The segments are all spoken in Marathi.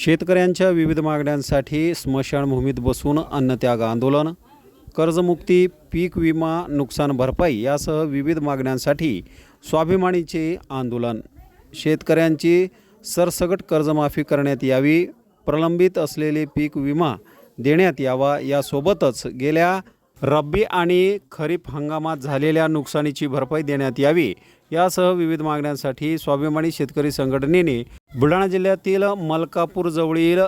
शेतकऱ्यांच्या विविध मागण्यांसाठी स्मशानभूमीत बसून अन्नत्याग आंदोलन कर्जमुक्ती पीक विमा नुकसान भरपाई यासह विविध मागण्यांसाठी स्वाभिमानीचे आंदोलन. शेतकऱ्यांची सरसकट कर्जमाफी करण्यात यावी प्रलंबित असलेले पीक विमा देण्यात यावा यासोबतच गेल्या रब्बी आणि खरीप हंगामात झालेल्या नुकसानीची भरपाई देण्यात यावी यासह विविध मागण्यांसाठी स्वाभिमानी शेतकरी संघटनेने बुलढाणा जिल्ह्यातील मलकापूरजवळील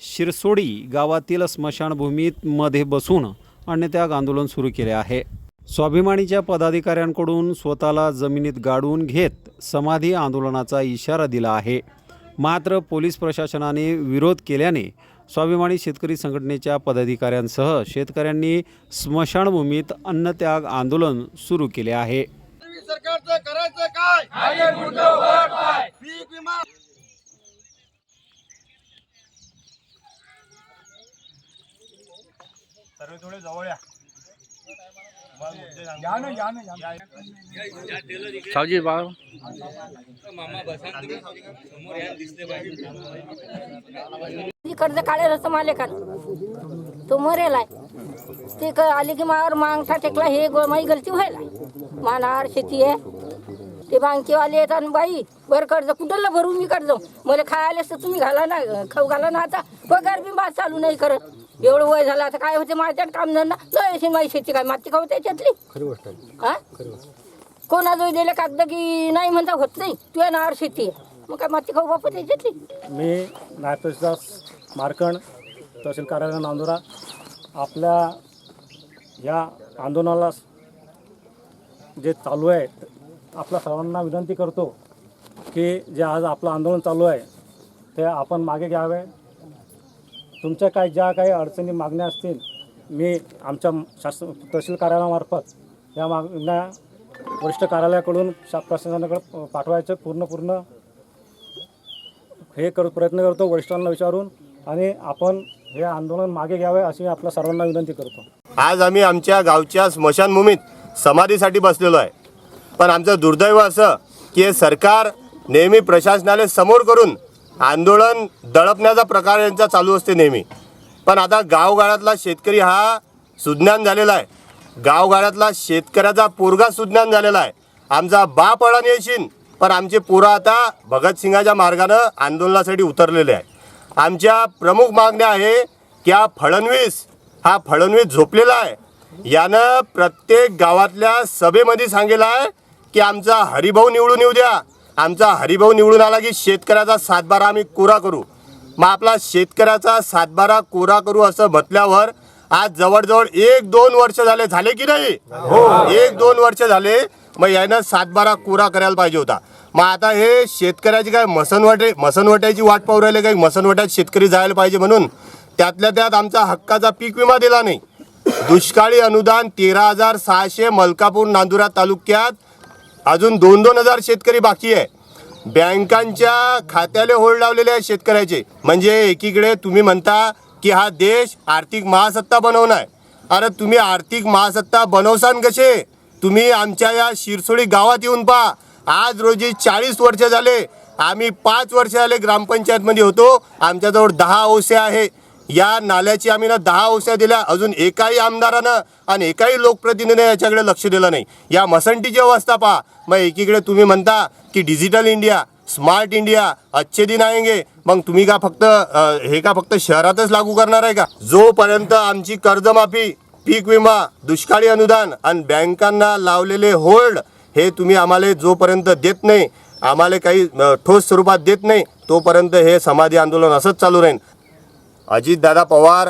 शिरसोडी गावातील स्मशानभूमीमध्ये बसून अन्नत्याग आंदोलन सुरू केले आहे. स्वाभिमानीच्या पदाधिकाऱ्यांकडून स्वतःला जमिनीत गाडून घेत समाधी आंदोलनाचा इशारा दिला आहे. मात्र पोलीस प्रशासनाने विरोध केल्याने स्वाभिमानी शेतकरी संघटनेच्या पदाधिकाऱ्यांसह शेतकऱ्यांनी स्मशानभूमीत अन्नत्याग आंदोलन सुरू केले आहे. सरकारचं काय? पीक विमा सर्व थोडे जवळ या. सावजी ती कर्ज काढेल असं माले का तो मरेल आहे. ते क आले की मावर मागता टेकला हे गो माई गलती व्हायला. मानावर शेती आहे. ते बँकेवाले येतात आणि बाई बरं कर्ज कुठलं भरू मी कर्ज मला खायला तर तुम्ही घाला ना खाऊ घाला ना आता. पगार बी बाद चालू नाही करत. एवढं वय झालं आता काय होते माझ्यात काम धंदा. अशी माझी शेती काय माती खाऊ त्याच्यातली हा? कोणा जो दिले कागद की नाही म्हणता होत नाही. तुझ्या नावावर शेती आहे. मग काय माती खाऊ बापू त्याच्यातली मी तहसीलदार मार्कंड तहसील कार्यालय नांदुरा. आपल्या या आंदोलनाला जे चालू आहे आपल्या सर्वांना विनंती करतो की जे आज आपलं आंदोलन चालू आहे ते आपण मागे घ्यावे. तुमच्या काही ज्या काही अडचणी मागण्या असतील मी आमच्या शासन तहसील कार्यालयामार्फत या मागण्या वरिष्ठ कार्यालयाकडून शा प्रशासनाकडे पाठवायचं. पूर्ण पूर्ण हे कर प्रयत्न करतो वरिष्ठांना विचारून आणि आपण हे आंदोलन मागे घ्यावे अशी आपल्या सर्वांना विनंती करतो. आज आम्ही आमच्या गावच्या स्मशानभूमीत समाधीसाठी बसलेलो आहे. पण आमचं दुर्दैव असं की हे सरकार नेहमी प्रशासनाला समोर करून आंदोलन दडपण्याचा प्रकार यांचा चालू असते नेहमी. पण आता गावगाड्यातला शेतकरी हा सुज्ञान झालेला आहे. गावगाड्यातला शेतकऱ्याचा पोरगा सुज्ञान झालेला आहे. आमचा बाप अडाणी येशील पण आमचे पोरं आता भगतसिंगाच्या मार्गानं आंदोलनासाठी उतरलेले आहे आमच्या प्रमुख मागण्या आहे की हा फडणवीस हा फडणवीस झोपलेला आहे. यानं प्रत्येक गावातल्या सभेमध्ये सांगितलं आहे की आमचा हरिभाऊ निवडून येऊ द्या. आमचा हरिभाऊ निवडून आला की शेतकऱ्याचा सातबारा आम्ही कोरा करू. मग आपला शेतकऱ्याचा सातबारा कोरा करू असं म्हटल्यावर आज जवळजवळ एक दोन वर्ष झाले झाले की नाही? हो. एक दोन वर्ष झाले मग यानं सातबारा कोरा करायला पाहिजे होता. मग आता हे शेतकऱ्याची काय मसनवटे मसनवट्याची वाट पाहू राहिले काही? मसनवट्यात शेतकरी जायला पाहिजे म्हणून. त्यातल्या त्यात आमचा हक्काचा पीक विमा दिला नाही. दुष्काळी अनुदान तेरा हजार सहाशे मलकापूर नांदुरा तालुक्यात अजून दोन दोन हजार शेतकरी बाकी आहे. बँकांच्या खात्याला होल्ड लावलेले आहे शेतकऱ्याचे. म्हणजे एकीकडे तुम्ही म्हणता की हा देश आर्थिक महासत्ता बनवणार. अरे तुम्ही आर्थिक महासत्ता बनवसान कसे? तुम्ही आमच्या या शिरसोडी गावात येऊन पहा. आज रोजी चाळीस वर्ष झाले. आम्ही पाच वर्ष झाले ग्रामपंचायतमध्ये होतो. आमच्याजवळ दहा ओसे आहे. या नाल्याची आम्ही ना दहा औषध्या दिल्या. अजून एकाही आमदारानं आणि एकाही लोकप्रतिनिधीने याच्याकडे लक्ष दिलं नाही. या मसंटीची अवस्था पहा मग एकीकडे तुम्ही म्हणता की डिजिटल इंडिया स्मार्ट इंडिया अच्छे दिन आएंगे. मग तुम्ही का फक्त हे का फक्त शहरातच लागू करणार आहे का? जोपर्यंत आमची कर्जमाफी पीक विमा दुष्काळी अनुदान आणि बँकांना लावलेले होल्ड हे तुम्ही आम्हाला जोपर्यंत देत नाही आम्हाला काही ठोस स्वरूपात देत नाही तोपर्यंत हे समाधी आंदोलन असंच चालू राहील. अजितदादा पवार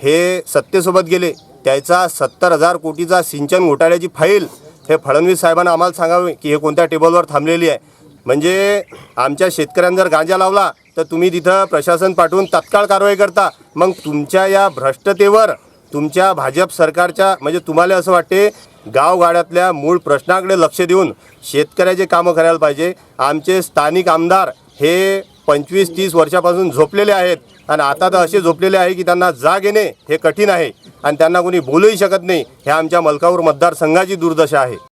हे सत्तेसोबत गेले. त्याचा सत्तर हजार कोटीचा सिंचन घोटाळ्याची फाईल हे फडणवीस साहेबांना आम्हाला सांगावे की हे कोणत्या टेबलवर थांबलेली आहे. म्हणजे आमच्या शेतकऱ्यांना जर गांजा लावला तर तुम्ही तिथं प्रशासन पाठवून तत्काळ कारवाई करता. मग तुमच्या या भ्रष्टतेवर तुमच्या भाजप सरकारच्या म्हणजे तुम्हाला असं वाटते गावगाड्यातल्या मूळ प्रश्नाकडे लक्ष देऊन शेतकऱ्याचे कामं करायला पाहिजे. आमचे स्थानिक आमदार हे पंचवीस तीस वर्षापासून झोपलेले आहेत. आणि आता तर असे झोपलेले आहे की त्यांना जाग येणे हे कठीण आहे. आणि त्यांना कोणी बोलूही शकत नाही. हे आमच्या मलकापूर मतदारसंघाची दुर्दशा आहे.